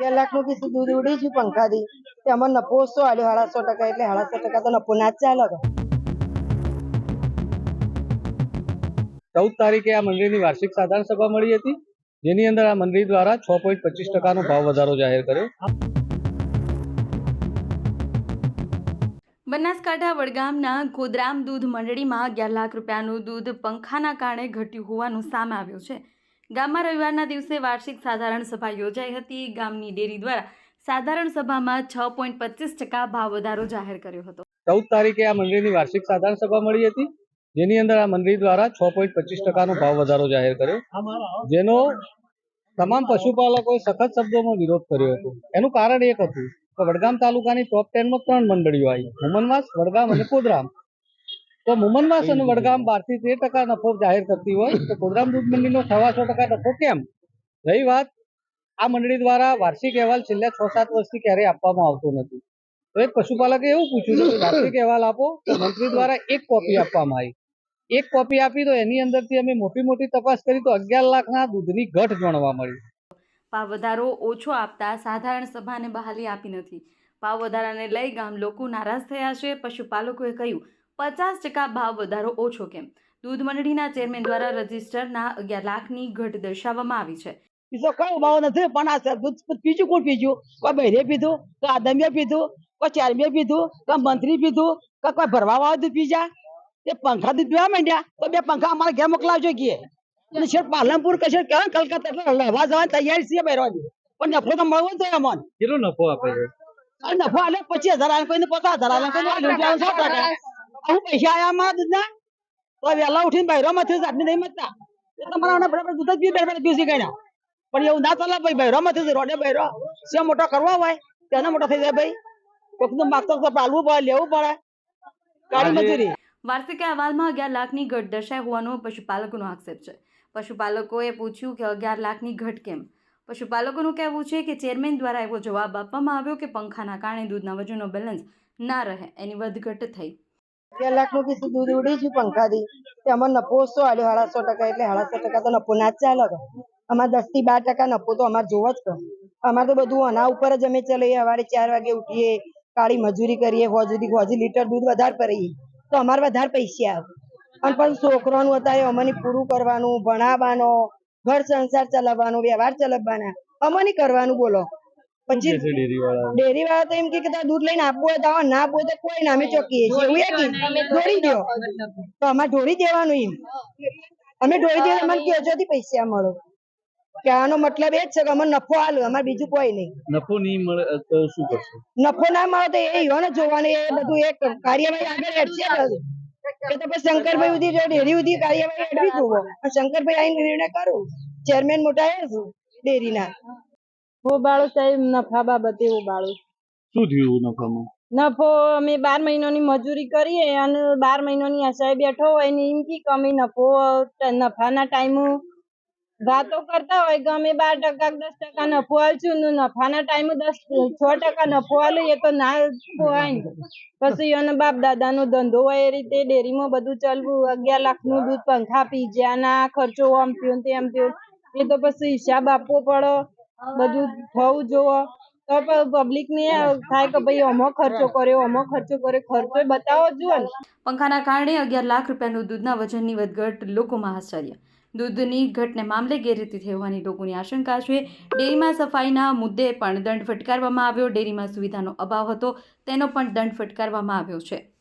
બે લાખનું કીધું દૂધ ઉડી ગયું પંખાથી. તે અમારે નફો ઓછો આલ્યો? સાડા ટકા એટલે સાડા સો ટકા તો નફો ના જ ચાલે ચૌદ તારીખે આ મંડળીની વાર્ષિક સાધારણ સભા મળી હતી. જેની અંદર આ મંડળી દ્વારા છ પોઈન્ટ પચીસ ટકાનો ભાવ વધારો જાહેર કર્યો. બનાસકાંઠા વડગામના ગોદરામ દૂધ મંડળીમાં અગિયાર લાખ રૂપિયાનું દૂધ પંખાના કારણે ઘટ્યું હોવાનું સામે આવ્યું છે. ગામમાં રવિવારના દિવસે વાર્ષિક સાધારણ સભા યોજાઈ હતી. ગામની ડેરી દ્વારા સાધારણ સભામાં છ પોઈન્ટ પચીસ ટકા ભાવ વધારો જાહેર કર્યો હતો. ચૌદ તારીખે આ મંડળીની વાર્ષિક સાધારણ સભા મળી હતી. જેની અંદર આ મંડળી દ્વારા છ પોઈન્ટ પચીસ ટકાનો ભાવ વધારો જાહેર કર્યો. જેનો તમામ પશુપાલકોએ સખત શબ્દોમાં વિરોધ કર્યો હતો. એનું કારણ એક હતું કે વડગામ તાલુકાની ટોપ ટેનમાં ત્રણ મંડળીઓ આવી હુમનવાસ, વડગામ અને કોદરામ તો મુમનવાસ અને વડગામ બારથી તેર ટકા નફો જાહેર કરતી હોય તો કોદરામ દૂધ મંડળીનો સવાસો ટકા નફો કેમ? રહી વાત આ મંડળી દ્વારા વાર્ષિક અહેવાલ છેલ્લા છ સાત વર્ષથી ક્યારેય આપવામાં આવતો નથી. તો એક પશુપાલકે એવું પૂછ્યું કે વાર્ષિક અહેવાલ આપો તો મંત્રી દ્વારા એક કોપી આપવામાં આવી. એક કોપી આપી તો એની અંદરથી અમે મોટી મોટી તપાસ કરી તો અગિયાર લાખના દૂધની ઘટ જાણવા મળી. ભાવ વધારો ઓછો આપતા સાધારણ સભાને બહાલી આપી નથી. ભાવ વધારાને લઈ ગામ લોકો નારાજ થયા છે. પશુપાલકોએ કહ્યું પચાસ ટકા ભાવ વધારો ઓછો કેમ? દૂધ મંડળીના ચેરમેન દ્વારા રજીસ્ટરના અગિયાર લાખની ઘટ દર્શાવવામાં આવી છે. બીજો કઈ ભાવ નથી પણ આ દૂધ પીજું કોણ પીજું? કોઈ બહેરે પીધું? કોઈ આદમીએ પીધું? કોઈ ચેરમે પીધું? કોઈ મંત્રી પીધું? કે કોઈ ભરવા વાળા દૂધ પીજા તે પંખા દૂધ પીવા માંડ્યા? તો બે પંખા અમારા ઘેર મોકલાવજો કે. અને છે પાલનપુર કશે કહેવાય કલકત્તા એટલે લેવા જવાની તૈયારી છે બહેરવાની પણ નફો તો મળવો જ જોઈએ અમને. કેટલો નફો આપે છે? નફો આલે પચીસ હજાર કોઈને પચાસ હજાર કોઈને સાત ટકા હું પૈસા આયા માં દૂધના તો વહેલા ઉઠીને બહેરોમાં થયું આટલી નહીં મતતા તમારા બરાબર દૂધ જ પી બેઠા પીસી ગયા પણ એવું ના ચાલે ભાઈ બહેરોમાં થયું રોડે બહેરો સે મોટો કરવો હોય? તેને મોટો થઈ જાય ભાઈ. કોકનું માગતો તો પાલવું પડે લેવું પડે. કાળી મજૂરી. વાર્ષિક અહેવાલમાં અગિયાર લાખની ઘટ દર્શાઈ હોવાનો પશુપાલકોનો આક્ષેપ છે. પશુપાલકોએ પૂછ્યું કે અગિયાર લાખની ઘટ કેમ? પશુપાલકોનું કહેવું છે કે ચેરમેન દ્વારા એવો જવાબ આપવામાં આવ્યો કે પંખાના કારણે દૂધના વજનનો બેલેન્સ ના રહે. એની વધઘટ થઈ. બે લાખનું કીધું, દૂધ ઉડી છું પંખાથી. તે અમારે નફો શું આલ્યો? સાડા ટકા એટલે સાડા ટકા તો નફો ના ચાલે તો અમારે દસથી બાર ટકા નફો તો અમારે જોવો જ કર અમારે તો બધું અના ઉપર જ અમે ચલાવીએ સવારે ચાર વાગે ઉઠીએ, કાળી મજૂરી કરીએ હોજુથી હોજી લીટર દૂધ વધારે પડીએ તો અમારે વધારે પૈસા આવે. અને પણ છોકરાનું અત્યારે અમને પૂરું કરવાનું, ભણાવવાનો, ઘર સંસાર ચલાવવાનો, વ્યવહાર ચલાવવાના. અમને કરવાનું બોલો. પછી ડેરી વાળા તો એમ કે કે દૂધ લઈને આપવું હોય તો ના આપવું હોય તો કોઈ ના અમે ચોકીએ છીએ. એવું કે ઢોળી દો તો. અમારે ઢોળી દેવાનું એમ. અમે ઢોળી દઈએ અમને કેજોથી પૈસા મળો. કહેવાનો મતલબ એ જ છે કે અમને નફો આલો અમારે બીજું કોઈ નહીં. નફો નહીં મળે તો શું કરશો? નફો ના મળે તો એ યોને જોવાનું એ બધું એક કાર્યવાહી આગળ હેડશે બધું. એ તો પછી શંકરભાઈ ઉધી જો ડેરી ઉધી કાર્યવાહી હેડવી જોવો. શંકરભાઈ આવીને નિર્ણય કરું. ચેરમેન મોટા એ છું ડેરીના. હું બાળું સાહેબ નફા બાબતે હું બાળું શું થયું નફામાં? નફો અમે બાર મહિનાની મજૂરી કરીએ અને બાર મહિનાની આશાએ બેઠો હોય ને એમ કી કમી નફો નફાના ટાઈમ વાતો કરતા હોય કે અમે બાર ટકા દસ ટકા નફો આલશું ને નફાના ટાઈમ દસ છ ટકા નફો આલે એ તો ના પોહાય ને. પછી એનો બાપ દાદાનો ધંધો હોય એ રીતે ડેરીમાં બધું ચાલવું અગિયાર લાખનું દૂધ પંખા પીઝાના ખર્ચો આમ થયો ને તેમ થયો. એ તો પછી હિસાબ આપવો પડે. બધું થવું જોવે. તો પબ્લિક ને થાય કે ભાઈ અમો ખર્ચો કર્યો અમો ખર્ચો કર્યો ખર્ચો બતાવો જુઓ ને. પંખાના કારણે અગિયાર લાખ રૂપિયાનું દૂધના વજનની વધઘટ લોકોમાં આશ્ચર્ય. દૂધની ઘટને મામલે ગેરરીતિ થઈ હોવાની લોકોની આશંકા છે. ડેરીમાં સફાઈના મુદ્દે પણ દંડ ફટકારવામાં આવ્યો. ડેરીમાં સુવિધાનો અભાવ હતો. તેનો પણ દંડ ફટકારવામાં આવ્યો છે.